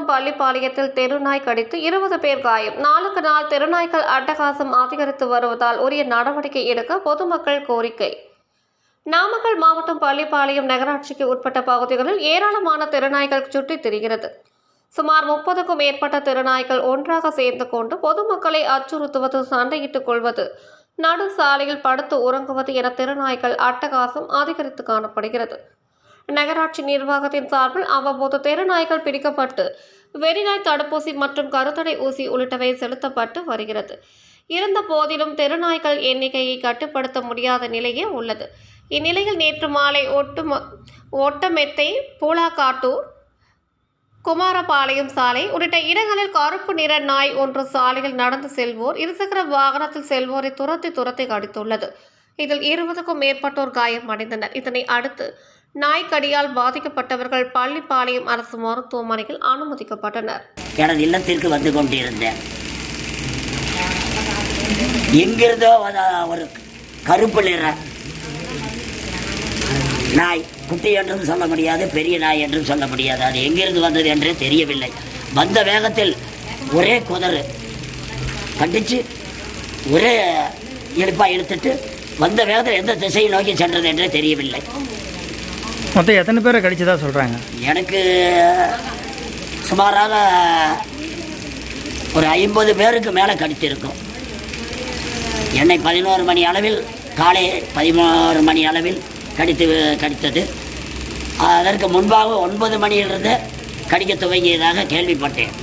பள்ளிப்பாளையத்தில் தெருநாய் கடித்து இருபது பேர் காயம். நாளுக்கு நாள் தெருநாய்கள் அட்டகாசம் அதிகரித்து வருவதால் உரிய நடவடிக்கை எடுக்க பொதுமக்கள் கோரிக்கை. நாமக்கல் மாவட்டம் பள்ளிப்பாளையம் நகராட்சிக்கு உட்பட்ட பகுதிகளில் ஏராளமான தெருநாய்கள் சுற்றித் திரிகிறது. சுமார் முப்பதுக்கும் மேற்பட்ட தெருநாய்கள் ஒன்றாக சேர்ந்து கொண்டு பொதுமக்களை அச்சுறுத்துவது சண்டையிட்டுக் கொள்வது நடு சாலையில் படுத்து உறங்குவது என தெருநாய்கள் அட்டகாசம் அதிகரித்து காணப்படுகிறது. நகராட்சி நிர்வாகத்தின் சார்பில் அவ்வப்போது தெருநாய்கள் பிடிக்கப்பட்டு வெறிநாய் தடுப்பூசி மற்றும் கருத்தடை ஊசி உள்ளிட்டவை செலுத்தப்பட்டு வருகிறது. இருந்த போதிலும் தெருநாய்கள் எண்ணிக்கையை கட்டுப்படுத்த முடியாத நிலையே உள்ளது. இந்நிலையில் நேற்று மாலை ஒட்டும ஒட்டமெத்தை பூலாக்காட்டூர் குமாரபாளையம் சாலை உள்ளிட்ட இடங்களில் கருப்பு நிற நாய் ஒன்று சாலையில் நடந்து செல்வோர் இருசக்கர வாகனத்தில் செல்வோரை துரத்தி துரத்தி கடித்துள்ளது. இதில் இருபதுக்கும் மேற்பட்டோர் காயமடைந்தனர் இதனை அடுத்து நாய்க்கடியால் பாதிக்கப்பட்டவர்கள் பள்ளிப்பாளையம் அரசு மருத்துவமனையில் அனுமதிக்கப்பட்டனர். எனது இல்லத்திற்கு வந்து கொண்டிருந்தேன். எங்கிருந்தோ ஒரு கருப்பு நிற நாய் குட்டி என்றும் சொல்ல முடியாது பெரிய நாய் என்றும் சொல்ல முடியாது. அது எங்கிருந்து வந்தது என்றே தெரியவில்லை. வந்த வேகத்தில் ஒரே குதறு கண்டிச்சு ஒரே இழுப்பாக இழுத்துட்டு வந்த வேகத்தில் எந்த திசையை நோக்கி சென்றது என்றே தெரியவில்லை. மொத்தம் எத்தனை பேரை கடிச்சதா சொல்கிறாங்க எனக்கு சுமாராக ஒரு ஐம்பது பேருக்கு மேலே கடித்திருக்கும் என்னை பதினோரு மணி அளவில் காலை பதினோரு மணி அளவில் கடித்து கடித்தது. அதற்கு முன்பாக ஒன்பது மணியிலிருந்து கடிக்க துவங்கியதாக கேள்விப்பட்டேன்.